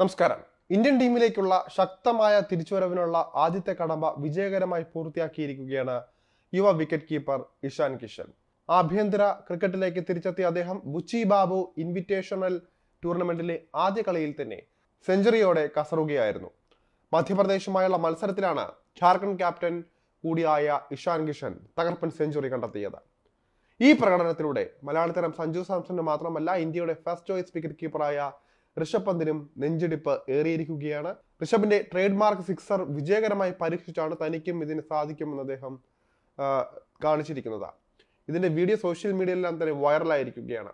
നമസ്കാരം. ഇന്ത്യൻ ടീമിലേക്കുള്ള ശക്തമായ തിരിച്ചുവരവിനുള്ള ആദ്യത്തെ കടമ്പ വിജയകരമായി പൂർത്തിയാക്കിയിരിക്കുകയാണ് യുവ വിക്കറ്റ് കീപ്പർ ഇഷാൻ കിഷൻ. ആഭ്യന്തര ക്രിക്കറ്റിലേക്ക് തിരിച്ചെത്തിയ അദ്ദേഹം ബുച്ചി ബാബു ഇൻവിറ്റേഷണൽ ടൂർണമെന്റിലെ ആദ്യ കളിയിൽ തന്നെ സെഞ്ചുറിയോടെ കസറുകയായിരുന്നു. മധ്യപ്രദേശുമായുള്ള മത്സരത്തിലാണ് ഝാർഖണ്ഡ് ക്യാപ്റ്റൻ കൂടിയായ ഇഷാൻ കിഷൻ തകർപ്പൻ സെഞ്ചുറി കണ്ടെത്തിയത്. ഈ പ്രകടനത്തിലൂടെ മലയാളത്തരം സഞ്ജു സാംസണിന് മാത്രമല്ല ഇന്ത്യയുടെ ഫസ്റ്റ് ചോയ്സ് വിക്കറ്റ് കീപ്പറായ ഋഷഭ് പന്തിനും നെഞ്ചിടിപ്പ് ഏറിയിരിക്കുകയാണ്. ഋഷഭിന്റെ ട്രേഡ് മാർക്ക് സിക്സർ വിജയകരമായി പരീക്ഷിച്ചാണ് തനിക്കും ഇതിന് സാധിക്കുമെന്ന് അദ്ദേഹം കാണിച്ചിരിക്കുന്നത്. ഇതിന്റെ വീഡിയോ സോഷ്യൽ മീഡിയയിലെല്ലാം തന്നെ വൈറലായിരിക്കുകയാണ്.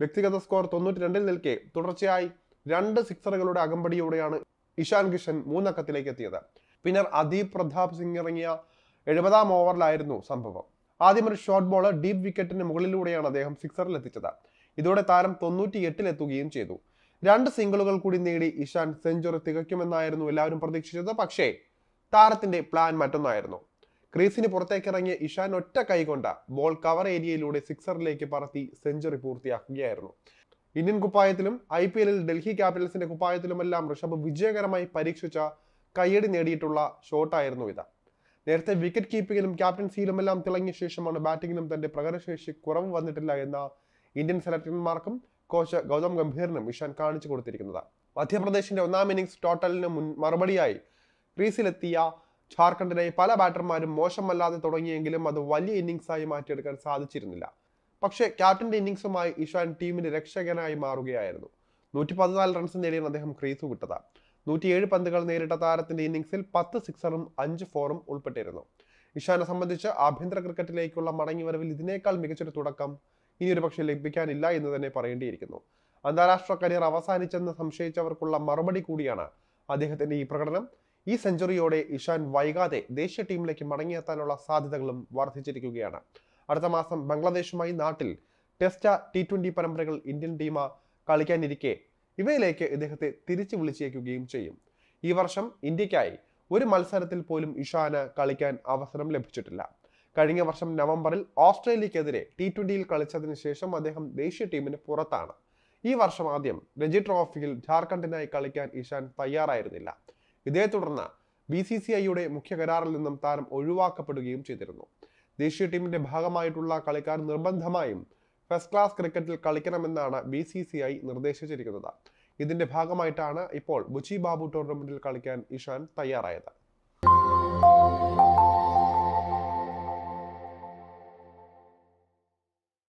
വ്യക്തിഗത സ്കോർ തൊണ്ണൂറ്റി രണ്ടിൽ നിൽക്കെ തുടർച്ചയായി രണ്ട് സിക്സറുകളുടെ അകമ്പടിയോടെയാണ് ഇഷാൻ കിഷൻ മൂന്നക്കത്തിലേക്ക് എത്തിയത് പിന്നർ അദീപ് പ്രതാപ് സിംഗ് ഇറങ്ങിയ എഴുപതാം ഓവറിലായിരുന്നു സംഭവം. ആദ്യം ഒരു ഷോർട്ട് ബോൾ ഡീപ് വിക്കറ്റിന് മുകളിലൂടെയാണ് അദ്ദേഹം സിക്സറിൽ എത്തിച്ചത് ഇതോടെ താരം തൊണ്ണൂറ്റി എട്ടിലെത്തുകയും ചെയ്തു. രണ്ട് സിംഗിളുകൾ കൂടി നേടി ഇഷാൻ സെഞ്ചുറി തികയ്ക്കുമെന്നായിരുന്നു എല്ലാവരും പ്രതീക്ഷിച്ചത്. പക്ഷേ താരത്തിന്റെ പ്ലാൻ മറ്റൊന്നായിരുന്നു. ക്രീസിന് പുറത്തേക്കിറങ്ങിയ ഇഷാൻ ഒറ്റ കൈകൊണ്ട ബോൾ കവർ ഏരിയയിലൂടെ സിക്സറിലേക്ക് പറത്തി സെഞ്ചുറി പൂർത്തിയാക്കുകയായിരുന്നു. ഇന്ത്യൻ കുപ്പായത്തിലും ഐ പി എല്ലിൽ ഡൽഹി ക്യാപിറ്റൽസിന്റെ കുപ്പായത്തിലുമെല്ലാം ഋഷഭ് വിജയകരമായി പരീക്ഷിച്ച കയ്യടി നേടിയിട്ടുള്ള ഷോട്ടായിരുന്നു ഇത്. നേരത്തെ വിക്കറ്റ് കീപ്പിങ്ങിലും ക്യാപ്റ്റൻസിയിലുമെല്ലാം തിളങ്ങിയ ശേഷമാണ് ബാറ്റിങ്ങിലും തന്റെ പ്രകടനശേഷി കുറവ് വന്നിട്ടില്ല എന്ന ഇന്ത്യൻ സെലക്ടർമാർക്കും കോച്ച് ഗൗതം ഗംഭീറിനും ഇഷാൻ കാണിച്ചു കൊടുത്തിരിക്കുന്നത്. മധ്യപ്രദേശിന്റെ ഒന്നാം ഇന്നിംഗ്സ് ടോട്ടലിന് മുൻ മറുപടിയായി ക്രീസിലെത്തിയ ഝാർഖണ്ഡിലെ പല ബാറ്റർമാരും മോശമല്ലാതെ തുടങ്ങിയെങ്കിലും അത് വലിയ ഇന്നിംഗ്സായി മാറ്റിയെടുക്കാൻ സാധിച്ചിരുന്നില്ല. പക്ഷേ ക്യാപ്റ്റന്റെ ഇന്നിംഗ്സുമായി ഇഷാൻ ടീമിന്റെ രക്ഷകനായി മാറുകയായിരുന്നു. നൂറ്റി പതിനാല് റൺസ് നേടിയാണ് അദ്ദേഹം ക്രീസ് വിട്ടത്. നൂറ്റിയേഴ് പന്തുകൾ നേരിട്ട താരത്തിന്റെ ഇന്നിംഗ്സിൽ പത്ത് സിക്സറും അഞ്ച് ഫോറും ഉൾപ്പെട്ടിരുന്നു. ഇഷാനെ സംബന്ധിച്ച് ആഭ്യന്തര ക്രിക്കറ്റിലേക്കുള്ള മടങ്ങിവരവിൽ ഇതിനേക്കാൾ മികച്ചൊരു തുടക്കം ഇനി ഒരു പക്ഷേ ലഭിക്കാനില്ല എന്ന് തന്നെ പറയേണ്ടിയിരിക്കുന്നു. അന്താരാഷ്ട്ര കരിയർ അവസാനിച്ചെന്ന് സംശയിച്ചവർക്കുള്ള മറുപടി കൂടിയാണ് അദ്ദേഹത്തിന്റെ ഈ പ്രകടനം. ഈ സെഞ്ചുറിയോടെ ഇഷാൻ വൈകാതെ ദേശീയ ടീമിലേക്ക് മടങ്ങിയെത്താനുള്ള സാധ്യതകളും വർദ്ധിച്ചിരിക്കുകയാണ്. അടുത്ത മാസം ബംഗ്ലാദേശുമായി നാട്ടിൽ ടെസ്റ്റ് ടി ട്വന്റി പരമ്പരകൾ ഇന്ത്യൻ ടീം കളിക്കാനിരിക്കെ ഇവയിലേക്ക് ഇദ്ദേഹത്തെ തിരിച്ചു വിളിച്ചേക്കുകയും ചെയ്യും. ഈ വർഷം ഇന്ത്യക്കായി ഒരു മത്സരത്തിൽ പോലും ഇഷാന് കളിക്കാൻ അവസരം ലഭിച്ചിട്ടില്ല. കഴിഞ്ഞ വർഷം നവംബറിൽ ഓസ്ട്രേലിയക്കെതിരെ ടി ട്വന്റിയിൽ കളിച്ചതിന് ശേഷം അദ്ദേഹം ദേശീയ ടീമിന് പുറത്താണ്. ഈ വർഷം ആദ്യം രഞ്ജി ട്രോഫിയിൽ ജാർഖണ്ഡിനായി കളിക്കാൻ ഇഷാൻ തയ്യാറായിരുന്നില്ല. ഇതേ തുടർന്ന് ബി സി സി ഐയുടെ മുഖ്യ കരാറിൽ നിന്നും താരം ഒഴിവാക്കപ്പെടുകയും ചെയ്തിരുന്നു. ദേശീയ ടീമിന്റെ ഭാഗമായിട്ടുള്ള കളിക്കാർ നിർബന്ധമായും ഫസ്റ്റ് ക്ലാസ് ക്രിക്കറ്റിൽ കളിക്കണമെന്നാണ് ബി സി സി ഐ നിർദ്ദേശിച്ചിരിക്കുന്നത്. ഇതിന്റെ ഭാഗമായിട്ടാണ് ഇപ്പോൾ ബുച്ചി ബാബു ടൂർണമെന്റിൽ കളിക്കാൻ ഇഷാൻ തയ്യാറായത്.